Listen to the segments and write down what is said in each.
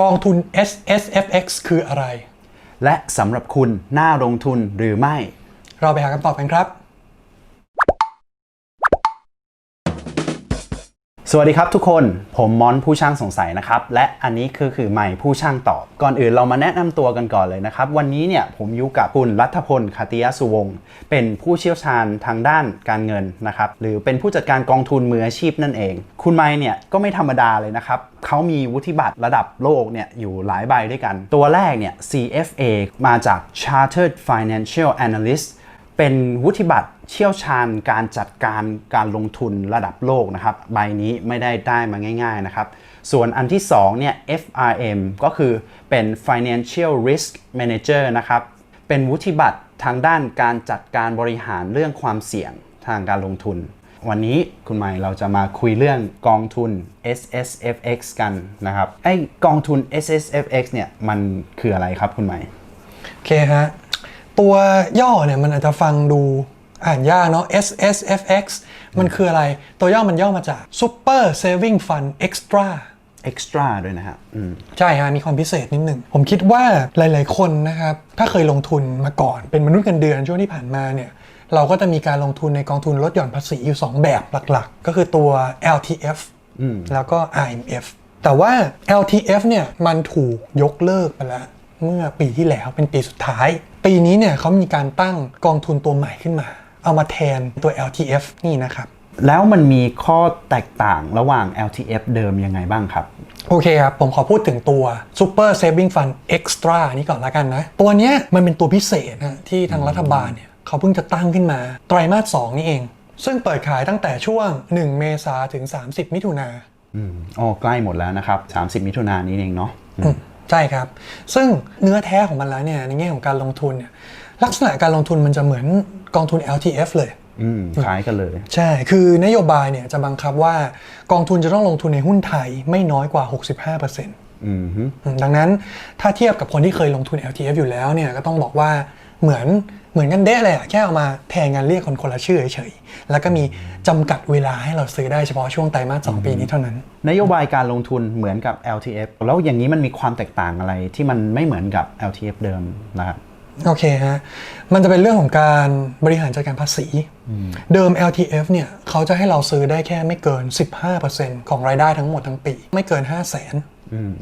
กองทุน S S F X คืออะไร และสำหรับคุณน่าลงทุนหรือไม่ เราไปหาคำตอบกันครับ สวัสดีครับทุกคนผมมอนผู้ช่างสงสัยนะครับ และอันนี้คือคือใหม่ผู้ช่างตอบ ก่อนอื่นเรามาแนะนำตัวกันก่อนเลยนะครับ วันนี้เนี่ยผมอยู่กับคุณรัฐพลคาติยสุวงศ์เป็นผู้เชี่ยวชาญทางด้านการเงินนะครับ หรือเป็นผู้จัดการกองทุนมืออาชีพนั่นเอง คุณไมค์เนี่ยก็ไม่ธรรมดาเลยนะครับเขามีวุฒิบัตรระดับโลกเนี่ยอยู่หลายใบด้วยกัน ตัวแรกเนี่ย CFA มาจาก Chartered Financial Analyst เป็นวุฒิบัตรเชี่ยวชาญการจัดการการลงทุนระดับโลกนะครับ ใบนี้ไม่ได้ได้มาง่ายๆนะครับ ส่วนอันที่2เนี่ย FRM ก็คือเป็น Financial Risk Manager นะครับ เป็นวุฒิบัตรทางด้านการจัดการบริหารเรื่องความเสี่ยงทางการลงทุน วันนี้คุณใหม่เราจะมาคุยเรื่องกองทุน S S F X กันนะครับไอ้กองทุน S S F X เนี่ยมันคืออะไรครับคุณใหม่โอเคฮะ ตัวย่อเนี่ยมันอาจจะฟังดูอ่านยากเนาะ S S F X มันคืออะไร ตัวย่อมันย่อมาจาก Super Saving Fund Extra Extra ด้วยนะฮะอืมใช่ฮะมีความพิเศษนิดหนึ่ง ผมคิดว่าหลาย ๆ คนนะครับ ถ้าเคยลงทุนมาก่อน เป็นมนุษย์เงินเดือนช่วงที่ผ่านมาเนี่ย เราก็จะมีการลงทุนในกองทุนลดหย่อนภาษีอยู่ 2 แบบหลัก ๆ ก็คือตัว LTF แล้วก็ IMF แต่ว่า LTF เนี่ยมันถูกยกเลิกไปแล้ว เมื่อปีที่แล้วเป็นปีสุดท้าย ปีนี้เนี่ยเขามีการตั้งกองทุนตัวใหม่ขึ้นมา เอามาแทนตัว LTF นี่นะครับ แล้วมันมีข้อแตกต่างระหว่าง LTF เดิมยังไงบ้างครับ โอเคครับ ผมขอพูดถึงตัว Super Saving Fund Extra นี้ก่อนละกันนะ ตัวเนี้ยมันเป็นตัวพิเศษนะที่ทางรัฐบาลเนี่ยเขาเพิ่งจะตั้งขึ้นมาไตรมาส 2 นี่เอง ซึ่งเปิดขายตั้งแต่ช่วง 1 เมษาถึง 30 มิถุนาอืมอ๋อใกล้หมดแล้วนะครับ 30 มิถุนายนนี้เองเนาะอืม ใช่ครับ ซึ่งเนื้อแท้ของมันแล้วเนี่ยในแง่ของการลงทุนเนี่ยลักษณะการลงทุนมันจะเหมือนกองทุน LTF เลยอืมคล้ายกันเลย ใช่ คือนโยบายเนี่ยจะบังคับว่ากองทุนจะต้องลงทุนในหุ้นไทยไม่น้อยกว่า 65%อืมฮึอืมดังนั้นถ้าเทียบกับคนที่เคยลงทุน LTF อยู่แล้วเนี่ยก็ต้องบอกว่า เหมือนเหมือนกันเด้เลยอะแค่เอามาแทนงานเรียกคนคนละชื่อเฉยๆ แล้วก็มีจำกัดเวลาให้เราซื้อได้เฉพาะช่วงไตรมาสสองปีนี้เท่านั้น นโยบายการลงทุนเหมือนกับ LTF แล้วอย่างนี้มันมีความแตกต่างอะไรที่มันไม่เหมือนกับ LTF เดิมนะครับโอเคฮะ มันจะเป็นเรื่องของการบริหารจัดการภาษี เดิม LTF เนี่ยเขาจะให้เราซื้อได้แค่ไม่เกิน 15%ของรายได้ทั้งหมดทั้งปี ไม่เกิน 5 0 0 0 0นอืม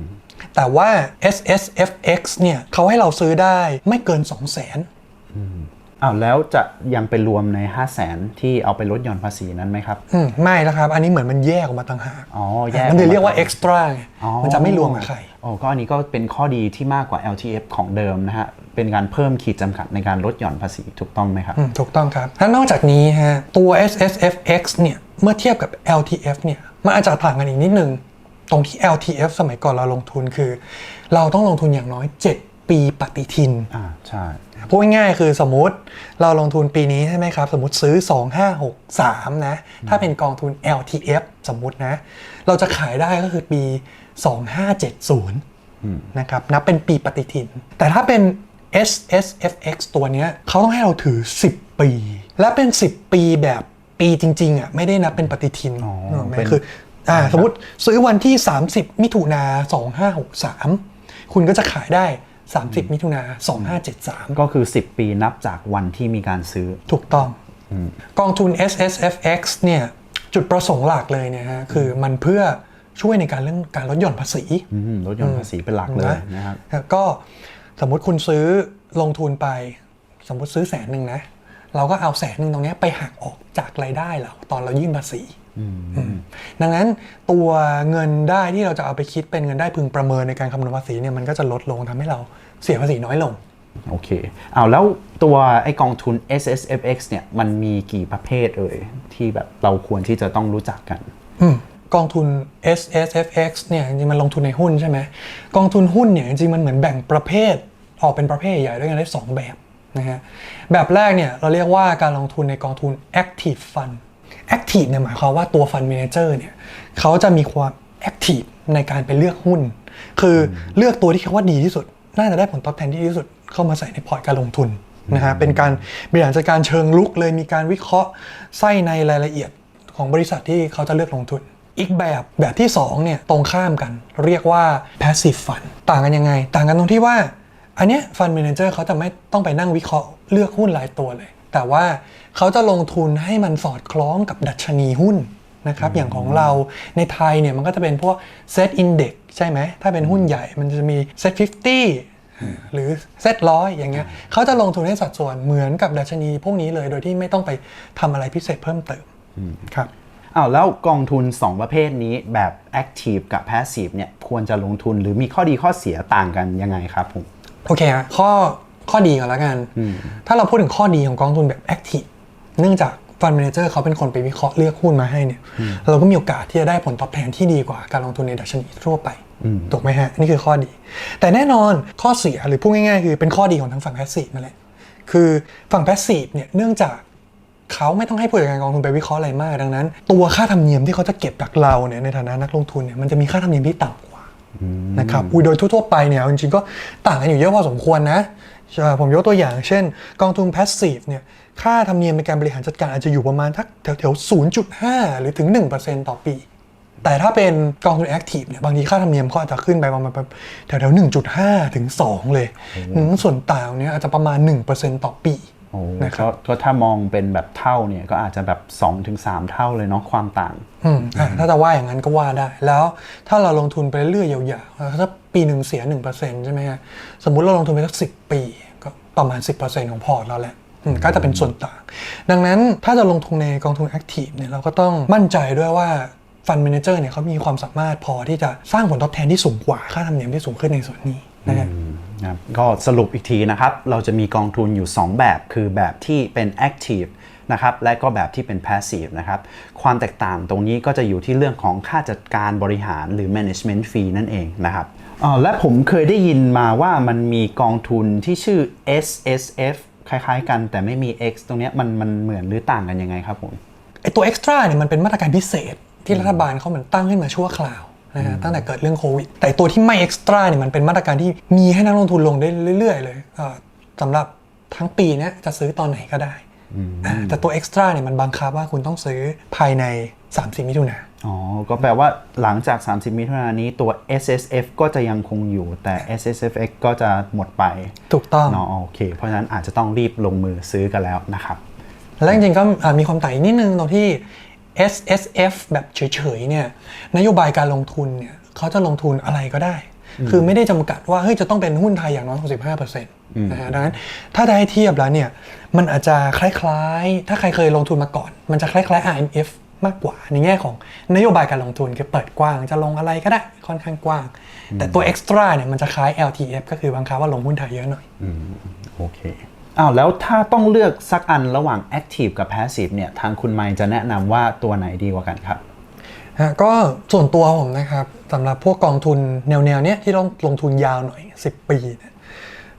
แต่ว่า S S F X เนี่ยเขาให้เราซื้อได้ไม่เกิน 2 0 0 0 0 0อ้าวแล้วจะยังไปรวมใน 5 0 0แสนที่เอาไปลดหย่อนภาษีนั้นไหมครับ อืมไม่แล้วครับ อันนี้เหมือนมันแยกออกมาต่างหาก อ๋อ แยกมันเลยเรียกว่าออกมา extra ไงอ๋อมันจะไม่รวมกับใครโอ้ก็อันนี้ก็เป็นข้อดีที่มากกว่า LTF ของเดิมนะฮะ เป็นการเพิ่มขีดจำกัดในการลดหย่อนภาษีถูกต้องไหมครับอืมถูกต้องครับถ้านอกจากนี้ฮะตัว S S F X เนี่ยเมื่อเทียบกับ L T F เนี่ยมันอาจจะต่างกันอีกนิดนึง ตรงที่ L T F สมัยก่อนเราลงทุนคือ เราต้องลงทุนอย่างน้อย 7 ปีปฏิทิน อ่าใช่ พูดง่ายๆคือสมมุติเราลงทุนปีนี้ใช่ไหมครับ สมมติซื้อ 2563 นะ ถ้าเป็นกองทุน LTF สมมุตินะ เราจะขายได้ก็คือปี 2570 นะครับ นับเป็นปีปฏิทิน แต่ถ้าเป็น S S F X ตัวเนี้ยเขาต้องให้เราถือ 10 ปี และเป็น 10 ปีแบบปีจริงๆอะไม่ได้นับเป็นปฏิทินอ๋อนึกออกไหมเป็น คือ อ่าสมมติซื้อวันที่ 30 มิถุนา2563 คุณก็จะขายได้ 30 มิถุนา2573 ก็คือ 10 ปีนับจากวันที่มีการซื้อถูกต้องกองทุน S S F X เนี่ยจุดประสงค์หลักเลยเนี่ยฮะคือมันเพื่อช่วยในการเรื่องการลดหย่อนภาษีอืมลดหย่อนภาษีเป็นหลักเลยนะครับแล้วก็สมมุติคุณซื้อลงทุนไป สมมุติซื้อแสนหนึ่งนะ เราก็เอาแสนหนึ่งตรงเนี้ยไปหักออกจากรายได้เราตอนเรายื่นภาษีอืมดังนั้นตัวเงินได้ที่เราจะเอาไปคิดเป็นเงินได้พึงประเมินในการคำนวณภาษีเนี่ยมันก็จะลดลงทำให้เราเสียภาษีน้อยลงโอเคเอาแล้วตัวไอกองทุน S S F X เนี่ยมันมีกี่ประเภทเอ่ยที่แบบเราควรที่จะต้องรู้จักกันอืมกองทุน S S F X เนี่ยจริงๆมันลงทุนในหุ้นใช่ไหมกองทุนหุ้นเนี่ยจริงๆมันเหมือนแบ่งประเภทออกเป็นประเภทใหญ่ด้วยกันได้ 2 แบบ นะฮะแบบแรกเนี่ยเราเรียกว่าการลงทุนในกองทุน Active Fund Active เนี่ยหมายความว่าตัว Fund Manager เนี่ยเขาจะมีความ Active ในการไปเลือกหุ้น คือเลือกตัวที่เขาว่าดีที่สุด น่าจะได้ผลตอบแทนที่ดีที่สุดเข้ามาใส่ในพอร์ตการลงทุนนะฮะเป็นการบริหารจัดการเชิงลุกเลยมีการวิเคราะห์ไส้ในรายละเอียดของบริษัทที่เขาจะเลือกลงทุน อีกแบบแบบที่2เนี่ยตรงข้ามกันเรียกว่า passive fund ต่างกันยังไง ต่างกันตรงที่ว่า อันเนี้ย fund manager เขาจะไม่ต้องไปนั่งวิเคราะห์เลือกหุ้นรายตัวเลย แต่ว่าเขาจะลงทุนให้มันสอดคล้องกับดัชนีหุ้นนะครับอย่างของเราในไทยเนี่ยมันก็จะเป็นพวก set index ใช่ไหมถ้าเป็นหุ้นใหญ่มันจะมี set 50 หรือเซตร้อยอย่างเงี้ยเขาจะลงทุนให้สัดส่วนเหมือนกับดัชนีพวกนี้เลยโดยที่ไม่ต้องไปทำอะไรพิเศษเพิ่มเติมครับอ้าวแล้วกองทุน 2 ประเภทนี้แบบ Active กับ Passive เนี่ยควรจะลงทุนหรือมีข้อดีข้อเสียต่างกันยังไงครับผม โอเคฮะข้อข้อดีก่อนละกัน ถ้าเราพูดถึงข้อดีของกองทุนแบบ Active เนื่องจากฟัน d ม a นเจอร์เขาเป็นคนไปวิเคราะห์เลือกหุ้นมาให้เนี่ย เราก็มีโอกาสที่จะได้ผลตอบแทนที่ดีกว่าการลงทุนในดัชนีทั่วไปถูกไหมฮะ นี่คือข้อดี แต่แน่นอนข้อเสียหรือพูดง่ายๆ คือเป็นข้อดีของทางฝั่งแพสซีฟนั่นแหละคือฝั่งแพสซีฟเนี่ยเนื่องจากเขาไม่ต้องให้ผู้จัดการกองทุนไปวิเคราะห์อะไรมากดังนั้น ตัวค่าธรรมเนียมที่เขาจะเก็บจากเราเนี่ยในฐานะนักลงทุนเนี่ยมันจะมีค่าธรรมเนียมที่ต่ำกว่า นะครับอุ้ยโดยทั่วๆไปเนี่ยเอาจริงๆก็ต่างกันอยู่เยอะพอสมควรนะเอ่อผมยกตัวอย่างเช่น กองทุน passive เนี่ยค่าธรรมเนียมในการบริหารจัดการอาจจะอยู่ประมาณทักแถวๆ0.5 หรือถึง 1%ต่อปี แต่ถ้าเป็นกองทุน active เนี่ยบางทีค่าธรรมเนียมก็อาจจะขึ้นไปประมาณแบบแถวๆ1.5 ถึง 2 เลยอืมส่วนต่างเนี่ยอาจจะประมาณ 1%ต่อปีโอ้ นะครับก็ก็ถ้ามองเป็นแบบเท่าเนี่ยก็อาจจะแบบ2-3เท่าเลยเนาะความต่างอืมอะถ้าจะว่าอย่างนั้นก็ว่าได้ แล้วถ้าเราลงทุนไปเรื่อยๆยาวๆถ้าปีหนึ่งเสีย1%ใช่ไหมฮะสมมุติเราลงทุนไปสักสิปี ก็ประมาณ 10%ของพอร์ตเราแหละอืมก็จะเป็นส่วนต่าง ดังนั้นถ้าจะลงทุนในกองทุนแอคทีฟเนี่ยเราก็ต้องมั่นใจด้วยว่าฟัน d m ม n นเจอร์เนี่ยเขามีความสามารถพอที่จะสร้างผลตอบแทนที่สูงกว่าค่าธรรมเนียมที่สูงขึ้นในส่วนนี้นะฮะ นะครับก็สรุปอีกทีนะครับ เราจะมีกองทุนอยู่ 2 แบบ คือแบบที่เป็น active นะครับและก็แบบที่เป็น passive นะครับ ความแตกต่างตรงนี้ก็จะอยู่ที่เรื่องของค่าจัดการบริหารหรือ management fee นั่นเองนะครับอ๋อและผมเคยได้ยินมาว่ามันมีกองทุนที่ชื่อ S S F คล้ายๆ กันแต่ไม่มี X ตรงเนี้ยมันมันเหมือนหรือต่างกันยังไงครับผมไอตัว extra เนี่ยมันเป็นมาตรการพิเศษที่รัฐบาลเขาเหมือนตั้งขึ้นมาชั่วคราว นะฮะตั้งแต่เกิดเรื่องโควิด แต่ตัวที่ไม่ extra เนี่ยมันเป็นมาตรการที่มีให้นักลงทุนลงได้เรื่อย ๆ เลยเอ่อสำหรับทั้งปีเนี้ยจะซื้อตอนไหนก็ได้อ่าแต่ตัว extra เนี่ยมันบังคับว่าคุณต้องซื้อภายใน 30 มิถุนาอ๋อ ก็แปลว่าหลังจาก 30 มิถุนายนนี้ตัว S S F ก็จะยังคงอยู่ แต่ S S F X ก็จะหมดไป ถูกต้องเนาะโอเค เพราะฉะนั้นอาจจะต้องรีบลงมือซื้อกันแล้วนะครับ และจริงๆก็อ่ามีความต่างอีกนิดนึงตรงที่ S S F แบบเฉยๆเนี่ยนโยบายการลงทุนเนี่ยเขาจะลงทุนอะไรก็ได้ คือไม่ได้จำกัดว่าเฮ้ยจะต้องเป็นหุ้นไทยอย่างน้อย65%นะฮะดังนั้นถ้าจะให้เทียบแล้วเนี่ยมันอาจจะคล้ายๆ ถ้าใครเคยลงทุนมาก่อน มันจะคล้ายๆ IMF มากกว่าในแง่ของนโยบายการลงทุนคือเปิดกว้างจะลงอะไรก็ได้ค่อนข้างกว้าง แต่ตัว extra เนี่ยมันจะคล้าย LTF ก็คือบังคับว่าลงหุ้นไทยเยอะหน่อยโอเค อ้าวแล้วถ้าต้องเลือกสักอันระหว่าง Active กับ Passive เนี่ยทางคุณไมค์จะแนะนำว่าตัวไหนดีกว่ากันครับฮะก็ส่วนตัวผมนะครับสำหรับพวกกองทุนแนวแนวๆเนี้ยที่ต้องลงทุนยาวหน่อย 10 ปีเนี่ย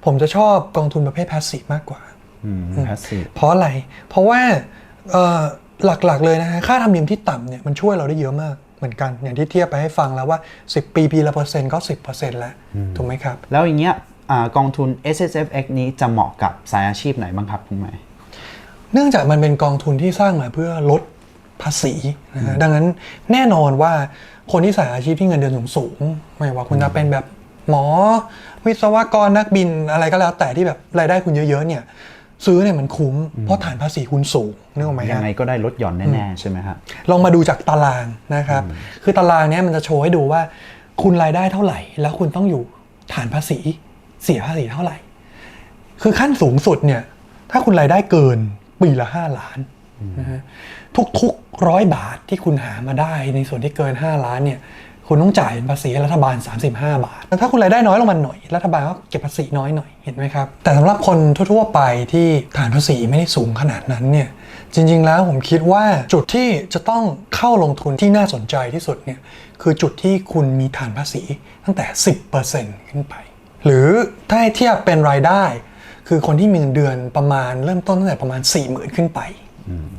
ผมจะชอบกองทุนประเภท passive มากกว่าอืม Passive เพราะอะไร เพราะว่าเอ่อหลักๆเลยนะฮะค่าธรรมเนียมที่ต่ำเนี่ยมันช่วยเราได้เยอะมากเหมือนกันอย่างที่เทียบไปให้ฟังแล้วว่า 10 ปีปีละเปอร์เซ็นต์ก็ 10%แล้วถูกไหมครับ แล้วอย่างเงี้ย อ่ากองทุน S S F X นี้จะเหมาะกับสายอาชีพไหนบ้างครับคุณไมค์เนื่องจากมันเป็นกองทุนที่สร้างมาเพื่อลดภาษีนะฮะดังนั้นแน่นอนว่าคนที่สายอาชีพที่เงินเดือนสูงๆไม่ว่าคุณจะเป็นแบบหมอ วิศวกรนักบินอะไรก็แล้วแต่ที่แบบรายได้คุณเยอะๆเนี่ย ซื้อเนี่ยมันคุ้มเพราะฐานภาษีคุณสูงนึกออกไหมยังฮะไงก็ได้ลดหย่อนแน่ๆใช่ไหมครับลองมาดูจากตารางนะครับ คือตารางเนี้ยมันจะโชว์ให้ดูว่า คุณรายได้เท่าไหร่ แล้วคุณต้องอยู่ฐานภาษี เสียภาษีเท่าไหร่ คือขั้นสูงสุดเนี่ย ถ้าคุณรายได้เกินปีละ5ล้านนะฮะทุกๆร้อยบาทที่คุณหามาได้ในส่วนที่เกิน 5 ล้านเนี่ย คุณต้องจ่ายภาษีให้รัฐบาล 35 บาทแต่ถ้าคุณรายได้น้อยลงมาหน่อย รัฐบาลก็เก็บภาษีน้อยหน่อย เห็นไหมครับ แต่สำหรับคนทั่วๆไปที่ฐานภาษีไม่ได้สูงขนาดนั้นเนี่ย จริงๆแล้วผมคิดว่าจุดที่จะต้องเข้าลงทุนที่น่าสนใจที่สุดเนี่ย คือจุดที่คุณมีฐานภาษีตั้งแต่ 10%ขึ้นไป หรือถ้าให้เทียบเป็นรายได้ คือคนที่มีเงินเดือนประมาณเริ่มต้นตั้งแต่ประมาณ 40,000ขึ้นไป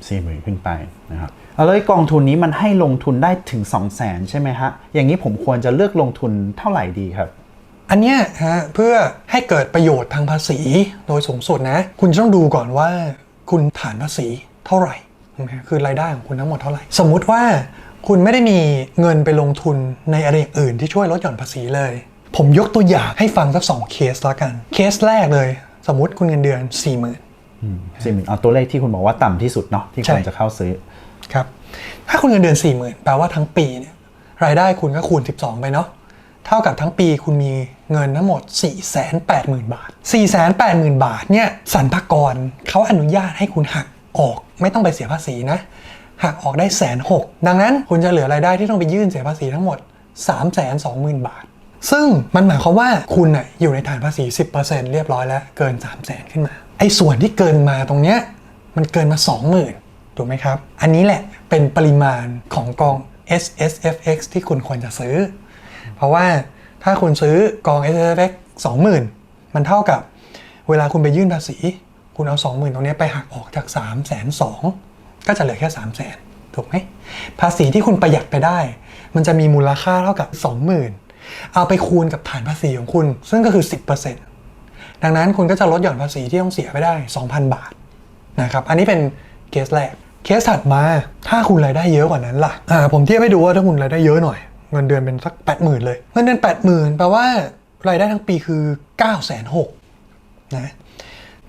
สี่หมื่นขึ้นไปนะครับเอาแล้วกองทุนนี้มันให้ลงทุนได้ถึง 2 0 0แสนใช่ไหมฮะ อย่างนี้ผมควรจะเลือกลงทุนเท่าไหร่ดีครับ อันเนี้ยฮะเพื่อให้เกิดประโยชน์ทางภาษีโดยสูงสุดนะ คุณจะต้องดูก่อนว่าคุณฐานภาษีเท่าไหร่นะฮะคือรายได้ของคุณทั้งหมดเท่าไหร่ สมมุติว่าคุณไม่ได้มีเงินไปลงทุนในอะไรอย่างอื่นที่ช่วยลดหย่อนภาษีเลย ผมยกตัวอย่างให้ฟังสักสองเคสแล้วกัน เคสแรกเลย สมมติคุณเงินเดือน4 0,000สี่หมื่นเอาตัวเลขที่คุณบอกว่าต่ำที่สุดเนาะที่ใช่ควรจะเข้าซื้อครับถ้าคุณเงินเดือน4 0,000แปลว่าทั้งปีเนี่ยรายได้คุณก็คูณ 12 ไปเนาะเท่ากับทั้งปีคุณมีเงินทั้งหมด 480,000 บาท 480,000 บาทเนี่ยสรรพากรเขาอนุญาตให้คุณหักออกไม่ต้องไปเสียภาษีนะหักออกได้แสนหกดังนั้นคุณจะเหลือรายได้ที่ต้องไปยื่นเสียภาษีทั้งหมด 320,000 บาท ซึ่งมันหมายความว่าคุณน่ะอยู่ในฐานภาษี 10%เรียบร้อยแล้ว เกิน 3 0 0 0 0 0 ขึ้นมา ไอ้ส่วนที่เกินมาตรงเนี้ยมันเกินมา 20,000ถูกไหมครับ อันนี้แหละเป็นปริมาณของกอง S S F X ที่คุณควรจะซื้อ เพราะว่าถ้าคุณซื้อกอง S S F X 20,000 มันเท่ากับเวลาคุณไปยื่นภาษี คุณเอา 20,000 ตรงนี้ไปหักออกจาก 3 2 0 0 0ก็จะเหลือแค่ 3 0 0 0 0 0ถูกไหมภาษีที่คุณประหยัดไปได้ มันจะมีมูลค่าเท่ากับ 20,000 เอาไปคูณกับฐานภาษีของคุณ ซึ่งก็คือ 10%ดังนั้นคุณก็จะลดหย่อนภาษีที่ต้องเสียไปได้ 2,000 บาทนะครับอันนี้เป็นเคสแรกเคสถัดมาถ้าคุณรายได้เยอะกว่านั้นล่ะอ่าผมเทียบให้ดูว่าถ้าคุณรายได้เยอะหน่อยเงินเดือนเป็นสัก 80,000 เลย เงินเดือน 80,000แปลว่ารายได้ทั้งปีคือ 9 6 0 0 0นะ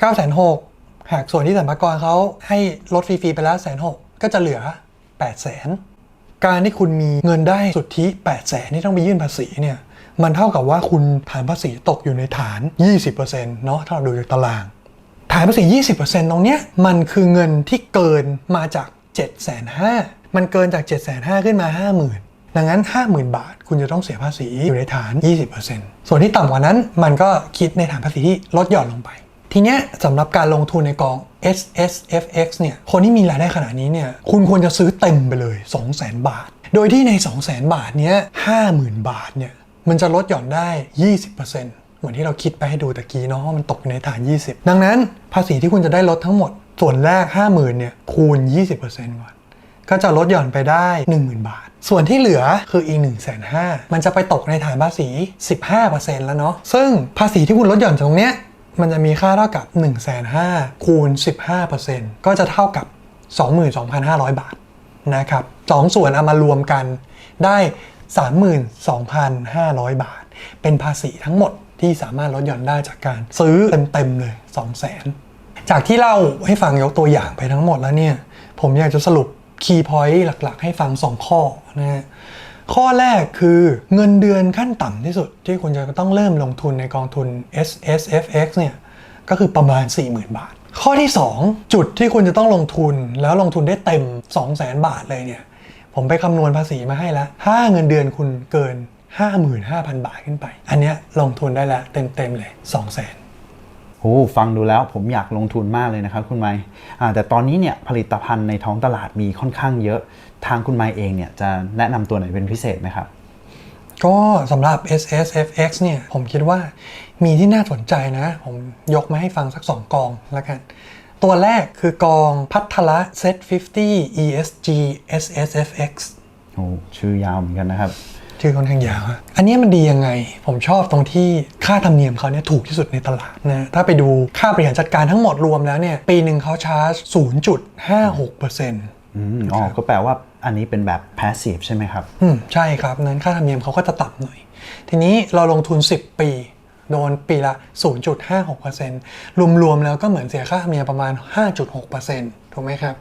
9 6 0 0 0หากส่วนที่สรรพากรเขาให้ลดฟรีๆไปแล้วแสนหก็จะเหลือ 8 0 0 0 0 การที่คุณมีเงินได้สุทธิ800,000ที่ต้องไปยื่นภาษีเนี่ยมันเท่ากับว่าคุณฐานภาษีตกอยู่ในฐาน 20%เนาะถ้าเราดูจากตาราง ฐานภาษี 20%ตรงเนี้ยมันคือเงินที่เกินมาจาก 7 5 0 0 0มันเกินจาก 7 5 0 0 0ขึ้นมา 50,000 ดังนั้น 50,000 บาท คุณจะต้องเสียภาษีอยู่ในฐาน 20%ส่วนที่ต่ำกว่านั้นมันก็คิดในฐานภาษีที่ลดหย่อนลงไป ทีเนี้ยสำหรับการลงทุนในกอง S S F X เนี่ย คนที่มีรายได้ขนาดนี้เนี่ย คุณควรจะซื้อเต็มไปเลย 200,000 บาท โดยที่ใน 200,000 บาทเนี้ย50,000 บาทเนี่ย มันจะลดหย่อนได้ 20%เหมือนที่เราคิดไปให้ดูตะกี้เนาะมันตกอยู่ในฐาน 20 ดังนั้นภาษีที่คุณจะได้ลดทั้งหมด ส่วนแรก 50,000เนี่ยคูณ 20%ก่อนก็จะลดหย่อนไปได้ 10,000 บาท ส่วนที่เหลือคืออีก 1 5 0 0 0มันจะไปตกในฐานภาษี 15%แล้วเนาะ ซึ่งภาษีที่คุณลดหย่อนตรงเนี้ย มันจะมีค่าเท่ากับ 1 5 0 0 0คูณ 15%ก็จะเท่ากับ 22,500 บาทนะครับสองส่วนเอามารวมกันได้ 32,500 บาท เป็นภาษีทั้งหมดที่สามารถลดหย่อนได้จากการซื้อเต็มๆเลย 200,000 จากที่เล่าให้ฟังยกตัวอย่างไปทั้งหมดแล้วเนี่ย ผมอยากจะสรุปคีย์พอยต์หลักๆ ให้ฟัง 2 ข้อนะฮะ ข้อแรกคือเงินเดือนขั้นต่ำที่สุด ที่คุณจะต้องเริ่มลงทุนในกองทุน S S F X เนี่ยก็คือประมาณ 40,000 บาท ข้อที่ 2 จุดที่คุณจะต้องลงทุนแล้วลงทุนได้เต็ม 200,000 บาทเลยเนี่ยผมไปคำนวณภาษีมาให้แล้วถ้าเงินเดือนคุณเกิน 55,000 บาทขึ้นไป อันเนี้ยลงทุนได้แล้วเต็มๆเลย 200,000 อ้ฟังดูแล้วผมอยากลงทุนมากเลยนะครับคุณไมค์อ่าแต่ตอนนี้เนี่ยผลิตภัณฑ์ในท้องตลาดมีค่อนข้างเยอะทางคุณไมค์เองเนี่ยจะแนะนำตัวไหนเป็นพิเศษไหมครับก็สำหรับ S S F X เนี่ยผมคิดว่ามีที่น่าสนใจนะ ผมยกมาให้ฟังสัก 2 กองแล้วกัน ตัวแรกคือกองพัทละ Set 50 ESG S S F X โอ้ชื่อยาวเหมือนกันนะครับ ชื่อค่อนข้างยาวอะอันเนี้ยมันดียังไง ผมชอบตรงที่ค่าธรรมเนียมเขาเนี่ยถูกที่สุดในตลาดนะ ถ้าไปดูค่าบริหารจัดการทั้งหมดรวมแล้วเนี่ย ปีหนึ่งเขาชาร์จ 0.56%อืมอ๋อ ก็แปลว่าอันนี้เป็นแบบ passive ใช่ไหมครับ อืม ใช่ครับ นั้นค่าธรรมเนียมเขาก็จะต่ำหน่อย ทีนี้เราลงทุน 10 ปี โดนปีละ 0.56%รวมๆแล้วก็เหมือนเสียค่าธรรมเนียมประมาณ 5.6% ถูกไหมครับ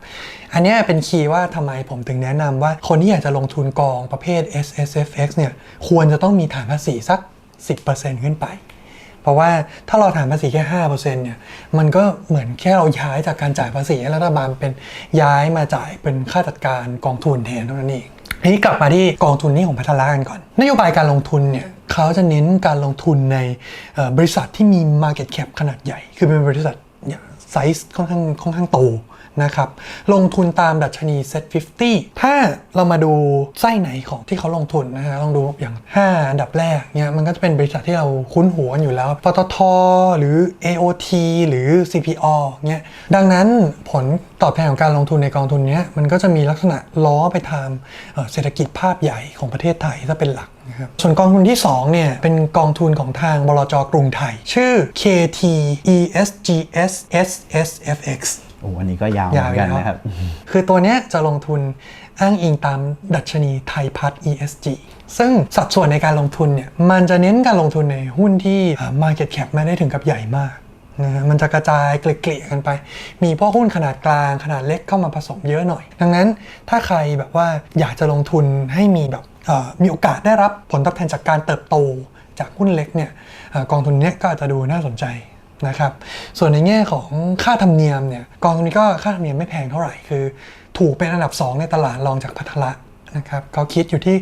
อันนี้เป็นคีย์ว่าทำไมผมถึงแนะนำว่าคนที่อยากจะลงทุนกองประเภท S S F X เนี่ยควรจะต้องมีฐานภาษีสัก 10%ขึ้นไป เพราะว่าถ้าเราฐานภาษีแค่ 5%เนี่ยมันก็เหมือนแค่เราย้ายจากการจ่ายภาษีให้รัฐบาลเป็นย้ายมาจ่ายเป็นค่าจัดการกองทุนแทนเท่านั้นเองทีนี้กลับมาที่กองทุนนี้ของพัทละกันก่อน นโยบายการลงทุนเนี่ยเขาจะเน้นการลงทุนในบริษัทที่มี Market Cap ขนาดใหญ่ คือเป็นบริษัทไซส์ค่อนข้างค่อนข้างโต นะครับ ลงทุนตามดัชนี Set 50 ถ้าเรามาดูไส้ไหนของที่เขาลงทุนนะฮะลองดูอย่าง 5 อันดับแรกเนี่ยมันก็จะเป็นบริษัทที่เราคุ้นหัวอยู่แล้วปตทหรือ AOT หรือ CPO เนี่ยดังนั้นผลตอบแทนของการลงทุนในกองทุนเนี้ยมันก็จะมีลักษณะล้อไปทางเอ่อเศรษฐกิจภาพใหญ่ของประเทศไทยถ้าเป็นหลักนะครับส่วนกองทุนที่2เนี่ยเป็นกองทุนของทางบลจกรุงไทย ชื่อ KT ESGS SSFX โอ้อันนี้ก็ยาวเหมือนกันนะครับ คือตัวเนี้ยจะลงทุนอ้างอิงตามดัชนีไทยพัฒน์ ESG ซึ่งสัดส่วนในการลงทุนเนี่ยมันจะเน้นการลงทุนในหุ้นที่อ่า market cap ไม่ได้ถึงกับใหญ่มากนะมันจะกระจายเกลี่ยกันไป มีพวกหุ้นขนาดกลางขนาดเล็กเข้ามาผสมเยอะหน่อย ดังนั้นถ้าใครแบบว่าอยากจะลงทุนให้มีแบบมีโอกาสได้รับผลตอบแทนจากการเติบโตจากหุ้นเล็กเนี่ยอกองทุนเนี้ยก็อาจจะดูน่าสนใจ นะครับ ส่วนในแง่ของค่าธรรมเนียมเนี่ยกองทุนนี้ก็ค่าธรรมเนียมไม่แพงเท่าไหร่คือ ถูกเป็นอันดับ 2 ในตลาดรองจากพัทละนะครับเขาคิดอยู่ที่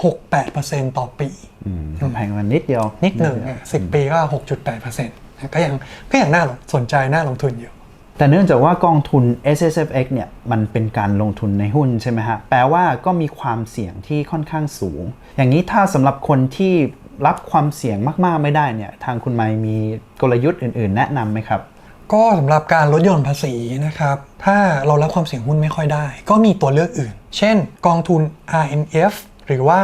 0.68%ต่อปีอืมแพงมันนิดเดียว นิดหนึ่งสิบปีก็ 6.8%นะก็ยังก็ยังน่าสนใจน่าลงทุนอยู่ แต่เนื่องจากว่ากองทุน S S F X เนี่ยมันเป็นการลงทุนในหุ้นใช่ไหมฮะแปลว่าก็มีความเสี่ยงที่ค่อนข้างสูง อย่างนี้ถ้าสำหรับคนที่ รับความเสี่ยงมาก ๆ ไม่ได้เนี่ยทางคุณไมค์มีกลยุทธ์อื่น ๆ แนะนำไหมครับ ก็สำหรับการลดหย่อนภาษีนะครับ ถ้าเรารับความเสี่ยงหุ้นไม่ค่อยได้ ก็มีตัวเลือกอื่น เช่น กองทุน RMF หรือว่า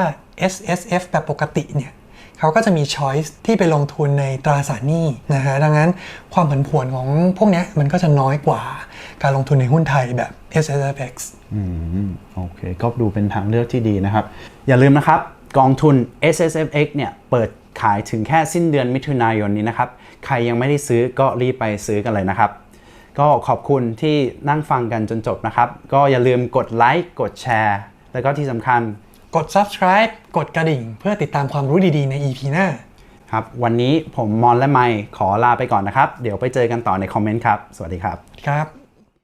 SSF แบบปกติเนี่ยเขาก็จะมี choice ที่ไปลงทุนในตราสารหนี้นะฮะดังนั้นความผันผวนของพวกเนี้ยมันก็จะน้อยกว่าการลงทุนในหุ้นไทยแบบ SSFX อืมโอเค ก็ดูเป็นทางเลือกที่ดีนะครับ อย่าลืมนะครับ กองทุน S S F X เนี่ยเปิดขายถึงแค่สิ้นเดือนมิถุนายนนี้นะครับ ใครยังไม่ได้ซื้อก็รีบไปซื้อกันเลยนะครับ ก็ขอบคุณที่นั่งฟังกันจนจบนะครับ ก็อย่าลืมกดไลค์กดแชร์ แล้วก็ที่สำคัญกด subscribe กดกระดิ่ง เพื่อติดตามความรู้ดีๆ ใน EP หน้า ครับ วันนี้ผมมอนและไมค์ขอลาไปก่อนนะครับ เดี๋ยวไปเจอกันต่อในคอมเมนต์ครับ สวัสดีครับ ครับ